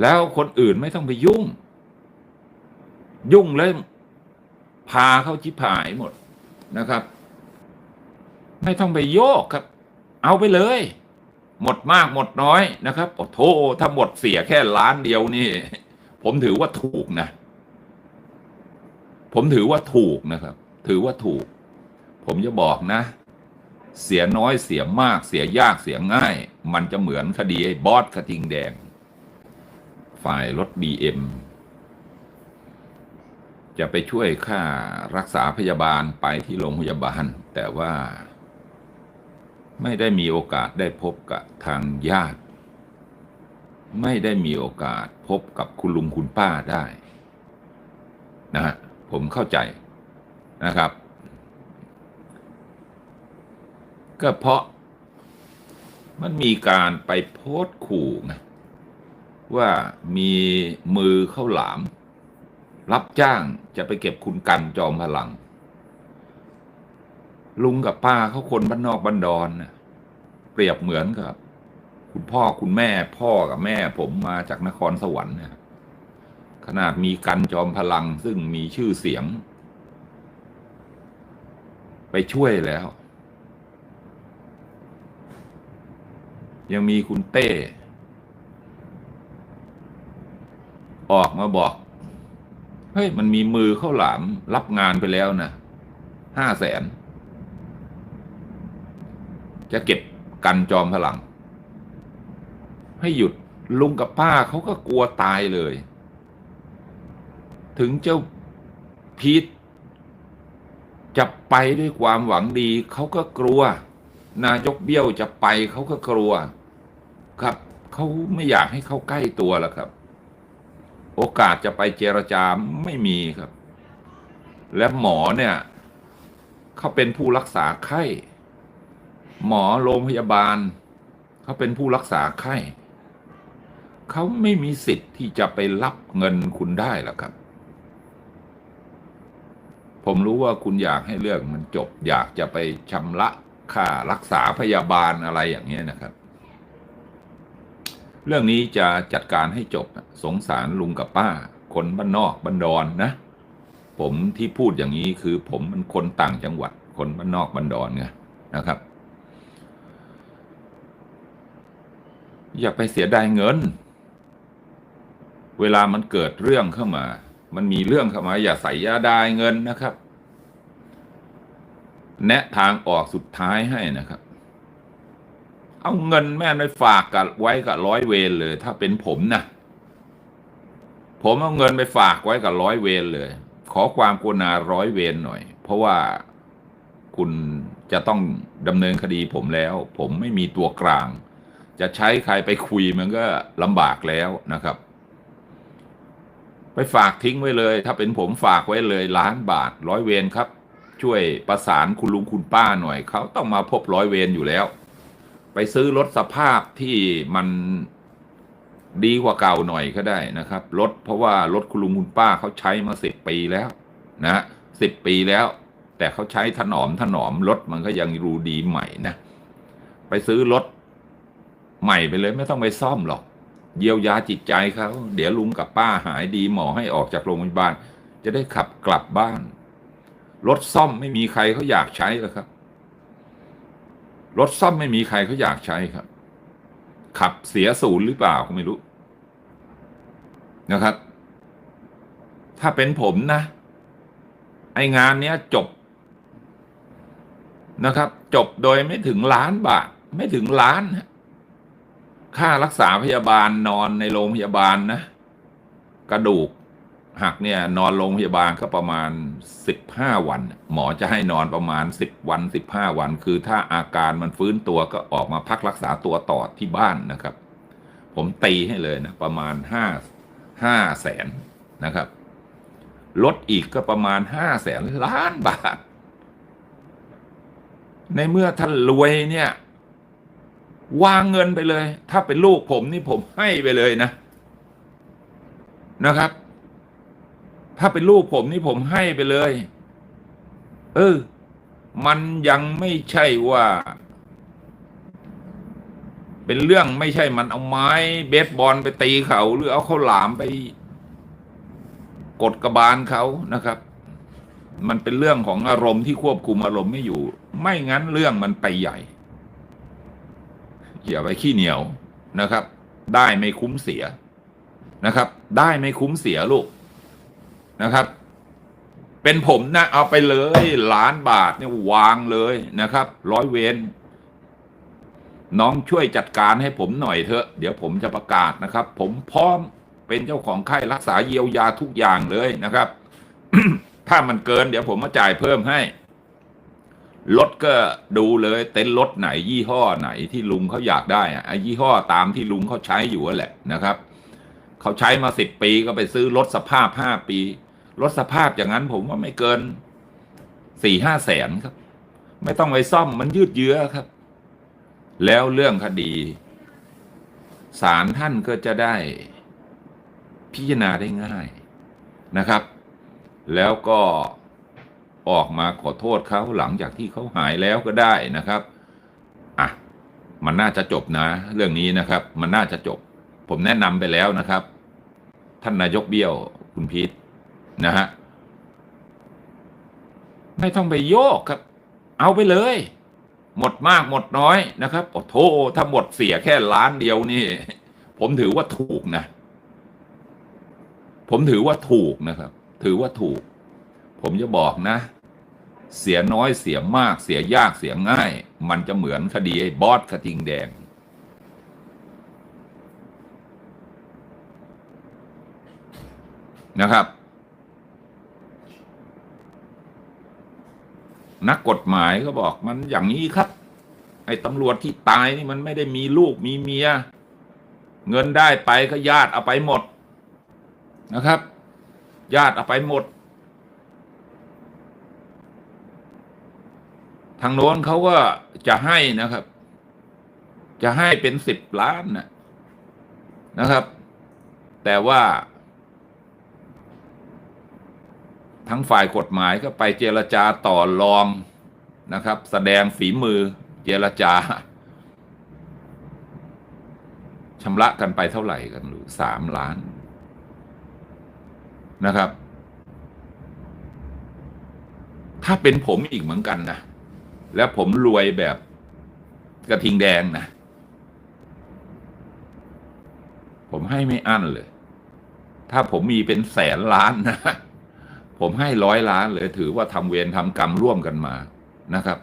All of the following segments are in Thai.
แล้วคนอื่นไม่ต้องไปยุ่ง ยุ่งแล้วพาเข้าชิบหายหมดนะครับ ไม่ต้องไปโยกครับ เอาไปเลย หมดมากหมดน้อยนะครับโอ้โทถ้าหมดเสียแค่ล้านเดียวนี่ ผมถือว่าถูกนะ ผมถือว่าถูกนะครับ ถือว่าถูก ผมจะบอกนะ เสียน้อยเสียมากเสียยากเสียง่าย มันจะเหมือนคดีไอ้บอสกระทิงแดง ฝ่ายรถบีเอ็มจะไปช่วยค่ารักษาพยาบาลไปที่โรงพยาบาล แต่ว่า ไม่ได้มีโอกาสได้พบกับทางญาติ ไม่ได้มีโอกาสพบกับคุณลุงคุณป้าได้ นะฮะผมเข้าใจนะครับ ก็เพราะมันมีการไปโพสต์ขู่ไง ว่ามีมือเข้าหลาม รับจ้างจะไปเก็บคุณกันจอมพลัง ลุงกับป้าเขาคนบ้านนอกบ้านดอนนะเปรียบเหมือนกับ คุณพ่อคุณแม่พ่อกับแม่ผมมาจากนครสวรรค์นะขนาดมีกันจอมพลังซึ่งมีชื่อเสียง ไปช่วยแล้ว ยังมีคุณเต้ ออกมาบอก เฮ้ย มันมีมือเข้าหลามรับงานไปแล้วนะห้าแสน จะเก็บกันจอมพลัง ให้หยุดลุงกับป้าเขาก็กลัวตายเลย ถึงเจ้าพีทจะไปด้วยความหวังดีเขาก็กลัว นายกเบี้ยวจะไปเขาก็กลัว ครับเขาไม่อยากให้เขาใกล้ตัวแล้วครับ โอกาสจะไปเจรจาไม่มีครับ และหมอเนี่ยเขาเป็นผู้รักษาไข้ หมอโรงพยาบาลเขาเป็นผู้รักษาไข้เขาไม่มีสิทธิ์ที่จะไปรับเงินคุณได้หรอกครับ ผมรู้ว่าคุณอยากให้เรื่องมันจบ อยากจะไปชำระค่ารักษาพยาบาลอะไรอย่างเงี้ยนะครับ เรื่องนี้จะจัดการให้จบสงสารลุงกับป้า คนบ้านนอกบ้านดอนนะ ผมที่พูดอย่างนี้คือผมมันคนต่างจังหวัด คนบ้านนอกบ้านดอนไงนะครับ อย่าไปเสียดายเงิน เวลามันเกิดเรื่องเข้ามา มันมีเรื่องเข้ามา อย่าใส่ยาดายเงินนะครับ แนะทางออกสุดท้ายให้นะครับ เอาเงินแม่ไปฝากกับไว้กับร้อยเวรเลย ถ้าเป็นผมนะผมเอาเงินไปฝากไว้กับร้อยเวรเลย ขอความกรุณาร้อยเวรหน่อย เพราะว่าคุณจะต้องดำเนินคดีผมแล้ว ผมไม่มีตัวกลาง จะใช้ใครไปคุยมันก็ลำบากแล้วนะครับ ไปฝากทิ้งไว้เลย ถ้าเป็นผมฝากไว้เลยล้านบาทร้อยเวรครับ ช่วยประสานคุณลุงคุณป้าหน่อย เขาต้องมาพบร้อยเวรอยู่แล้ว ไปซื้อรถสภาพที่มันดีกว่าเก่าหน่อยก็ได้นะครับรถเพราะว่ารถคุณลุงคุณป้าเขาใช้มาสิบปีแล้วนะสิบปีแล้ว แต่เขาใช้ถนอมถนอมรถมันก็ยังรูดีใหม่นะ ไปซื้อรถใหม่ไปเลยไม่ต้องไปซ่อมหรอก เยียวยาจิตใจเขาเดี๋ยวลุงกับป้าหายดีหมอให้ออกจากโรงพยาบาล จะได้ขับกลับบ้าน รถซ่อมไม่มีใครเขาอยากใช้หรอกครับ รถซ่อมไม่มีใครเขาอยากใช้ครับ ขับเสียศูนย์หรือเปล่าก็ไม่รู้นะครับ ถ้าเป็นผมนะ ไองานเนี้ยจบนะครับ จบโดยไม่ถึงล้านบาท ไม่ถึงล้านค่ารักษาพยาบาลนอนในโรงพยาบาลนะ กระดูก หักเนี่ยนอนโรงพยาบาลก็ประมาณสิบห้าวัน หมอจะให้นอนประมาณสิบวันสิบห้าวัน คือถ้าอาการมันฟื้นตัวก็ออกมาพักรักษาตัวต่อที่บ้านนะครับ ผมตีให้เลยนะ ประมาณห้าห้าแสนนะครับ ลดอีกก็ประมาณห้าแสนล้านบาท ในเมื่อท่านรวยเนี่ยวางเงินไปเลย ถ้าเป็นลูกผมนี่ผมให้ไปเลยนะนะครับ ถ้าเป็นลูกผมนี่ผมให้ไปเลย เออ มันยังไม่ใช่ว่า เป็นเรื่องไม่ใช่มันเอาไม้เบสบอลไปตีเขาหรือเอาข้าหลามไป กดกระบาลเขานะครับ มันเป็นเรื่องของอารมณ์ที่ควบคุมอารมณ์ไม่อยู่ ไม่งั้นเรื่องมันไปใหญ่อย่าไปขี้เหนียวนะครับ ได้ไม่คุ้มเสียนะครับ ได้ไม่คุ้มเสียลูก นะครับ เป็นผมนะเอาไปเลยล้านบาทเนี่ยวางเลยนะครับ ร้อยเวรน้องช่วยจัดการให้ผมหน่อยเถอะ เดี๋ยวผมจะประกาศนะครับ ผมพร้อมเป็นเจ้าของค่ายรักษาเยียวยาทุกอย่างเลยนะครับ ถ้ามันเกิน เดี๋ยวผมมาจ่ายเพิ่มให้รถก็ดูเลยเต็นท์รถไหนยี่ห้อไหนที่ลุงเขาอยากได้อะยี่ห้อตามที่ลุงเขาใช้อยู่แหละนะครับ เขาใช้มาสิบปีก็ไปซื้อรถสภาพห้าปี รถสภาพอย่างนั้นผมว่าไม่เกินสี่ห้าแสนครับ ไม่ต้องไปซ่อมมันยืดเยื้อครับ แล้วเรื่องคดีศาลท่านก็จะได้พิจารณาได้ง่ายนะครับ แล้วก็ออกมาขอโทษเขาหลังจากที่เขาหายแล้วก็ได้นะครับอะมันน่าจะจบนะ เรื่องนี้นะครับ มันน่าจะจบ ผมแนะนำไปแล้วนะครับ ท่านนายกเบี้ยวคุณพีท นะฮะไม่ต้องไปโยกครับ เอาไปเลย หมดมากหมดน้อยนะครับโอ้โทถ้าหมดเสียแค่ล้านเดียวนี่ ผมถือว่าถูกนะ ผมถือว่าถูกนะครับ ถือว่าถูก ผมจะบอกนะ เสียน้อยเสียมากเสียยากเสียง่าย มันจะเหมือนคดีไอ้บอสกระทิงแดงนะครับ นักกฎหมายก็บอกมันอย่างนี้ครับ ไอ้ตำรวจที่ตายนี่มันไม่ได้มีลูกมีเมีย เงินได้ไปก็ญาติเอาไปหมดนะครับ ญาติเอาไปหมด ทางโน้นเขาก็จะให้นะครับ จะให้เป็นสิบล้านนะนะครับ แต่ว่า ทั้งฝ่ายกฎหมายก็ไปเจรจาต่อรองนะครับ แสดงฝีมือเจรจาชำระกันไปเท่าไหร่กันหรือสามล้านนะครับ ถ้าเป็นผมอีกเหมือนกันนะ แล้วผมรวยแบบกระทิงแดงนะ ผมให้ไม่อั้นเลย ถ้าผมมีเป็นแสนล้านนะ ผมให้ร้อยล้านเลยถือว่าทำเวรทำกรรมร่วมกันมานะครับ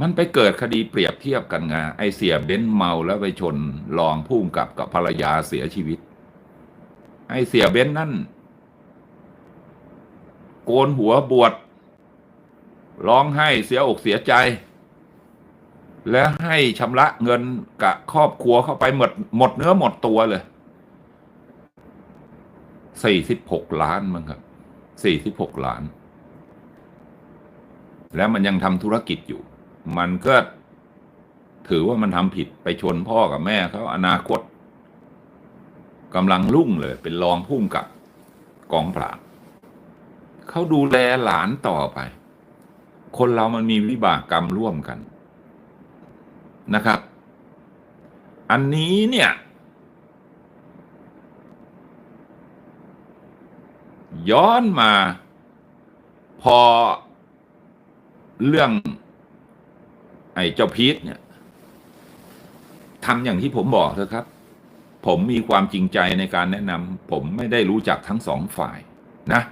มันไปเกิดคดีเปรียบเทียบกันไงไอเสียเบ้นเมาแล้วไปชนรองพุ่มกับกับภรรยาเสียชีวิต ไอเสียเบ้นนั่น โกนหัวบวชร้องไห้เสียอกเสียใจ แล้วให้ชำระเงินกับครอบครัวเข้าไปหมดหมดเนื้อหมดตัวเลยสี่สิบหกล้านมั้งครับ สี่สิบหกล้าน แล้วมันยังทำธุรกิจอยู่ มันก็ถือว่ามันทำผิดไปชนพ่อกับแม่เขาอนาคตกำลังรุ่งเลย เป็นรองพุ่มกับกองปราบเขาดูแลหลานต่อไป คนเรามันมีวิบากกรรมร่วมกันนะครับ อันนี้เนี่ย ย้อนมา พอเรื่อง ไอ้เจ้าพีทเนี่ยทำอย่างที่ผมบอกเถอะครับ ผมมีความจริงใจในการแนะนำผมไม่ได้รู้จักทั้งสองฝ่ายนะ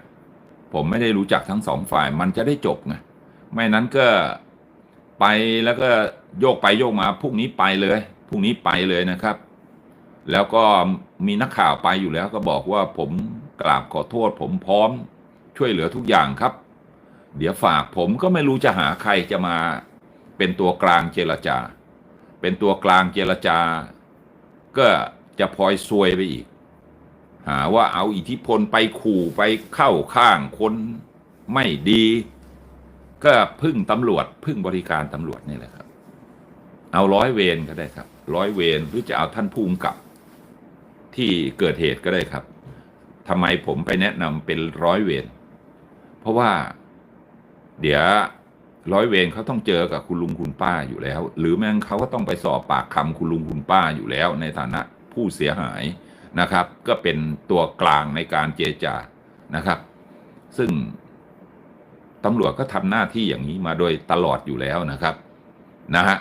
ผมไม่ได้รู้จักทั้งสองฝ่าย มันจะได้จบไงไม่นั้นก็ไปแล้วก็โยกไปโยกมาพรุ่งนี้ไปเลยพรุ่งนี้ไปเลยนะครับ แล้วก็มีนักข่าวไปอยู่แล้วก็บอกว่าผม กราบขอโทษผมพร้อมช่วยเหลือทุกอย่างครับ เดี๋ยวฝากผมก็ไม่รู้จะหาใครจะมา เป็นตัวกลางเจรจา เป็นตัวกลางเจรจา ก็จะพลอยซวยไปอีก หาว่าเอาอิทธิพลไปขู่ไปเข้าข้างคนไม่ดี ก็พึ่งตำรวจ พึ่งบริการตำรวจนี่แหละครับ เอาร้อยเวรก็ได้ครับ ร้อยเวรหรือจะเอาท่านภูมิกับ ที่เกิดเหตุก็ได้ครับ ทำไมผมไปแนะนำเป็นร้อยเวรเพราะว่าเดี๋ยวร้อยเวรเขาต้องเจอกับคุณลุงคุณป้าอยู่แล้ว หรือแม้เขาก็ต้องไปสอบปากคำคุณลุงคุณป้าอยู่แล้ว ในฐานะผู้เสียหายนะครับ ก็เป็นตัวกลางในการเจรจานะครับ ซึ่งตำรวจก็ทำหน้าที่อย่างนี้มาโดยตลอดอยู่แล้วนะครับนะฮะ